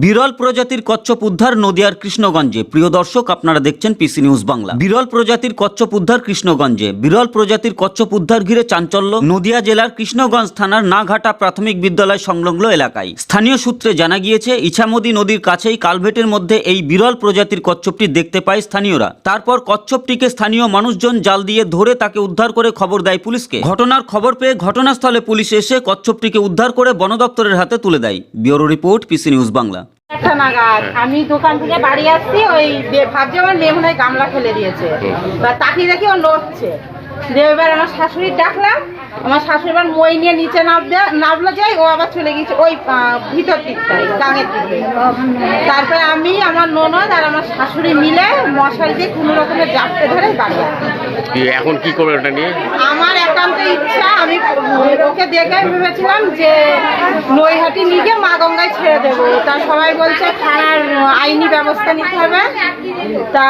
বিরল প্রজাতির কচ্ছপ উদ্ধার নদিয়ার কৃষ্ণগঞ্জে। প্রিয় দর্শক, আপনারা দেখছেন পিসি নিউজ বাংলা। বিরল প্রজাতির কচ্ছপ উদ্ধার কৃষ্ণগঞ্জে। বিরল প্রজাতির কচ্ছপ উদ্ধার ঘিরে চাঞ্চল্য, নদিয়া জেলার কৃষ্ণগঞ্জ থানার নাঘাটা প্রাথমিক বিদ্যালয় সংলগ্ন এলাকায়। স্থানীয় সূত্রে জানা গিয়েছে, ইছামতি নদীর কাছেই কালভেটের মধ্যে এই বিরল প্রজাতির কচ্ছপটি দেখতে পায় স্থানীয়রা। তারপর কচ্ছপটিকে স্থানীয় মানুষজন জাল দিয়ে ধরে তাকে উদ্ধার করে খবর দেয় পুলিশকে। ঘটনার খবর পেয়ে ঘটনাস্থলে পুলিশ এসে কচ্ছপটিকে উদ্ধার করে বন দপ্তরের হাতে তুলে দেয়। Bureau report PC news Bangla. একটা নাগাদ। আমি দোকান থেকে বাড়ি আসছি ওই বে- ভাবছি আমার মেয়ে মনে হয় গামলা ফেলে দিয়েছে। এবার তাকিয়ে দেখি ও নড়ছে দিয়ে এবার আমার শাশুড়ি ডাকলাম আমার শাশুড়ি এবার মই নিয়ে নিচে নামবে নামলো যাই ও আবার চলে গেছে ওই ভিতর দিকটায় গাঙের দিকে। তারপরে আমি আমার ননদ আর আমার শাশুড়ি মিলে মশারি দিয়ে কোনো রকমের জাপতে ধরে বাড়ি। এখন কি করবে ওটা নিয়ে? আমার একান্ত ইচ্ছা আমি ওকে দেখে ভেবেছিলাম যে নৈহাটি নিয়ে গিয়ে মা গঙ্গায় ছেড়ে দেবো। তা সবাই বলছে থানার আইনি ব্যবস্থা নিতে হবে। তা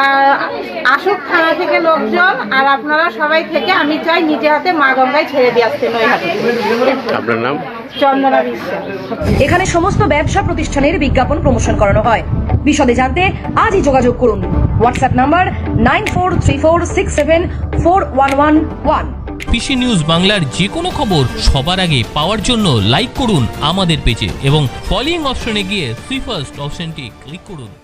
আসুক থানা থেকে লোকজন আর আপনারা সবাই থেকে আমি চাই নিজে হাতে মা গঙ্গায় ছেড়ে দিয়ে আসতে নৈহাটি। আপনার নাম? চন্দনা বিশ্বাস। এখানে সমস্ত ব্যবসা প্রতিষ্ঠানের বিজ্ঞাপন প্রমোশন করানো হয়। বিশদে জানতে আজই যোগাযোগ করুন। WhatsApp number nine four three four six seven four one one one PC news বাংলার যে কোনো খবর সবার আগে পাওয়ার জন্য লাইক করুন আমাদের পেজে এবং ফলোয়িং অপশনে গিয়ে সুইফার্স্ট অপশনটি ক্লিক করুন।